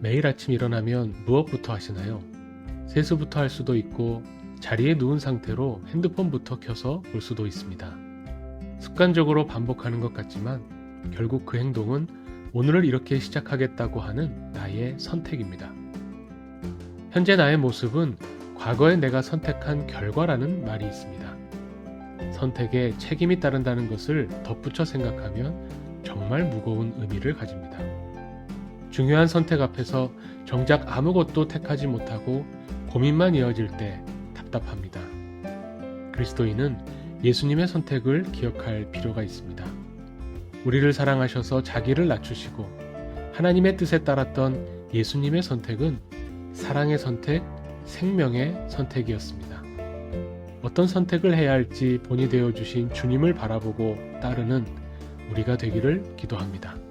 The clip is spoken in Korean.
매일 아침 일어나면 무엇부터 하시나요? 세수부터 할 수도 있고 자리에 누운 상태로 핸드폰부터 켜서 볼 수도 있습니다. 습관적으로 반복하는 것 같지만 결국 그 행동은 오늘을 이렇게 시작하겠다고 하는 나의 선택입니다. 현재 나의 모습은 과거에 내가 선택한 결과라는 말이 있습니다. 선택에 책임이 따른다는 것을 덧붙여 생각하면 정말 무거운 의미를 가집니다. 중요한 선택 앞에서 정작 아무것도 택하지 못하고 고민만 이어질 때 답답합니다. 그리스도인은 예수님의 선택을 기억할 필요가 있습니다. 우리를 사랑하셔서 자기를 낮추시고 하나님의 뜻에 따랐던 예수님의 선택은 사랑의 선택, 생명의 선택이었습니다. 어떤 선택을 해야 할지 본이 되어 주신 주님을 바라보고 따르는 우리가 되기를 기도합니다.